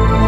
నువ్వే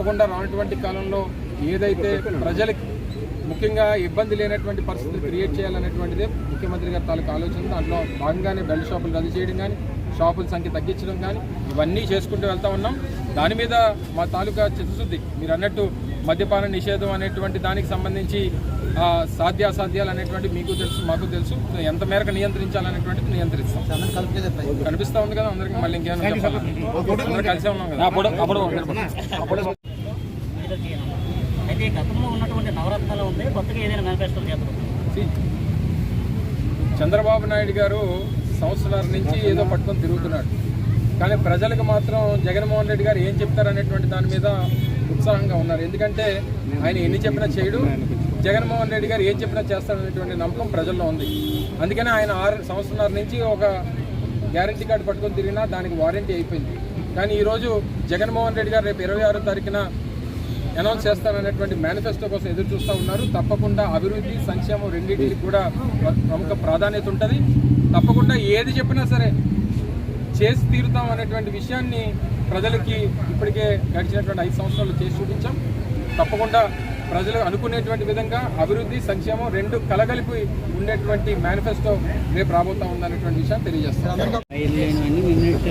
తప్పకుండా రానటువంటి కాలంలో ఏదైతే ప్రజలకి ముఖ్యంగా ఇబ్బంది లేనటువంటి పరిస్థితులు క్రియేట్ చేయాలనేటువంటిదే ముఖ్యమంత్రి గారి తాలూకు ఆలోచన. దాంట్లో భాగంగానే బెల్ట్ షాపులు రద్దు చేయడం కానీ షాపుల సంఖ్య తగ్గించడం కానీ ఇవన్నీ చేసుకుంటూ వెళ్తా ఉన్నాం. దాని మీద మా తాలూకా చిత్తశుద్ధి మీరు అన్నట్టు మద్యపాన నిషేధం అనేటువంటి దానికి సంబంధించి సాధ్యాసాధ్యాలు అనేటువంటి మీకు తెలుసు మాకు తెలుసు. ఎంత మేరకు నియంత్రించాలనేటువంటిది నియంత్రిస్తాం. కనిపిస్తా ఉంది కదా అందరికి మళ్ళీ ఇంకేమైనా కలిసే ఉన్నాం కదా. అప్పుడు అప్పుడు అయితే గతంలో ఉన్నటువంటి నవరత్నాలు ఉంది కొత్తగా ఏదైనా మేనిఫెస్టో చేస్తారు చంద్రబాబు నాయుడు గారు సంవత్సరాల నుంచి ఏదో పట్టుకొని తిరుగుతున్నాడు. కానీ ప్రజలకు మాత్రం జగన్మోహన్ రెడ్డి గారు ఏం చెప్తారనేటువంటి దాని మీద ఉత్సాహంగా ఉన్నారు. ఎందుకంటే ఆయన ఎన్ని చెప్పినా చేయడు. జగన్మోహన్ రెడ్డి గారు ఏం చెప్పినా చేస్తారనేటువంటి నమ్మకం ప్రజల్లో ఉంది. అందుకనే ఆయన ఆరు సంవత్సరాల నుంచి ఒక గ్యారంటీ కార్డు పట్టుకొని తిరిగినా దానికి వారంటీ అయిపోయింది. కానీ ఈరోజు జగన్మోహన్ రెడ్డి గారు రేపు ఇరవై ఆరో తారీఖున అనౌన్స్ చేస్తాననేటువంటి మేనిఫెస్టో కోసం ఎదురు చూస్తూ ఉన్నారు. తప్పకుండా అభివృద్ధి సంక్షేమం రెండింటికి కూడా ప్ర- ప్రముఖ ప్రాధాన్యత ఉంటుంది. తప్పకుండా ఏది చెప్పినా సరే చేసి తీరుతాం అనేటువంటి విషయాన్ని ప్రజలకి ఇప్పటికే గడిచినటువంటి ఐదు సంవత్సరాలు చేసి చూపించాం. తప్పకుండా ప్రజలు అనుకునేటువంటి విధంగా అభివృద్ధి సంక్షేమం రెండు కలగలిపి ఉండేటువంటి మేనిఫెస్టో రేపు రాబోతా ఉందనేటువంటి విషయాన్ని తెలియజేస్తాం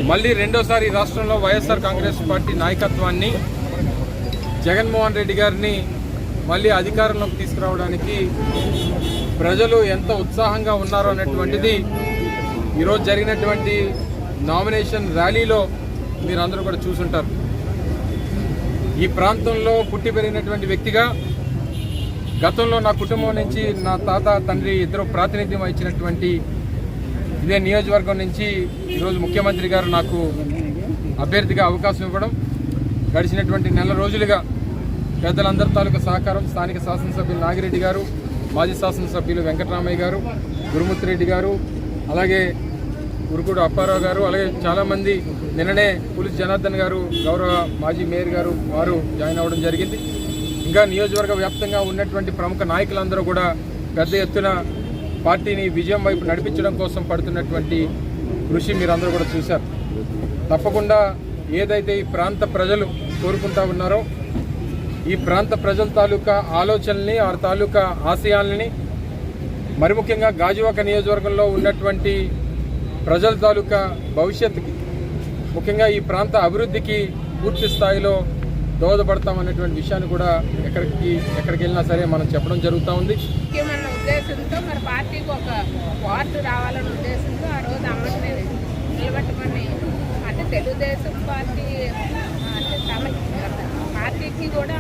మళ్ళీ రెండోసారి ఈ రాష్ట్రంలో వైఎస్ఆర్ కాంగ్రెస్ పార్టీ నాయకత్వాన్ని జగన్మోహన్ రెడ్డి గారిని మళ్ళీ అధికారంలోకి తీసుకురావడానికి ప్రజలు ఎంత ఉత్సాహంగా ఉన్నారో అనేటువంటిది ఈరోజు జరిగినటువంటి నామినేషన్ ర్యాలీలో మీరందరూ కూడా చూసుంటారు. ఈ ప్రాంతంలో పుట్టి పెరిగినటువంటి వ్యక్తిగా గతంలో నా కుటుంబం నుంచి నా తాత తండ్రి ఇద్దరు ప్రాతినిధ్యం ఇచ్చినటువంటి ఇదే నియోజకవర్గం నుంచి ఈరోజు ముఖ్యమంత్రి గారు నాకు అభ్యర్థిగా అవకాశం ఇవ్వడం గడిచినటువంటి నెల రోజులుగా పెద్దలందరి తాలూకా సహకారం స్థానిక శాసనసభ్యులు నాగిరెడ్డి గారు మాజీ శాసనసభ్యులు వెంకటరామయ్య గారు గురుమూర్తి రెడ్డి గారు అలాగే గురుకుడు అప్పారావు గారు అలాగే చాలామంది నిన్ననే పులిస్ జనార్దన్ గారు గౌరవ మాజీ మేయర్ గారు వారు జాయిన్ అవ్వడం జరిగింది. ఇంకా నియోజకవర్గ వ్యాప్తంగా ఉన్నటువంటి ప్రముఖ నాయకులందరూ కూడా పెద్ద ఎత్తున పార్టీని విజయం వైపు నడిపించడం కోసం పడుతున్నటువంటి కృషి మీరందరూ కూడా చూశారు. తప్పకుండా ఏదైతే ఈ ప్రాంత ప్రజలు కోరుకుంటా ఉన్నారో ఈ ప్రాంత ప్రజల తాలూకా ఆలోచనల్ని ఆ తాలూకా ఆశయాల్ని మరి ముఖ్యంగా గాజువాక నియోజకవర్గంలో ఉన్నటువంటి ప్రజల తాలూకా భవిష్యత్తుకి ముఖ్యంగా ఈ ప్రాంత అభివృద్ధికి పూర్తి స్థాయిలో దోహదపడతామనేటువంటి విషయాన్ని కూడా ఎక్కడికి ఎక్కడికి వెళ్ళినా సరే మనం చెప్పడం జరుగుతూ ఉంది. ముఖ్యమైన ఉద్దేశంతో మరి పార్టీకి ఒక వార్డు రావాలని తెలుగుదేశం పార్టీ అంటే తమ పార్టీకి కూడా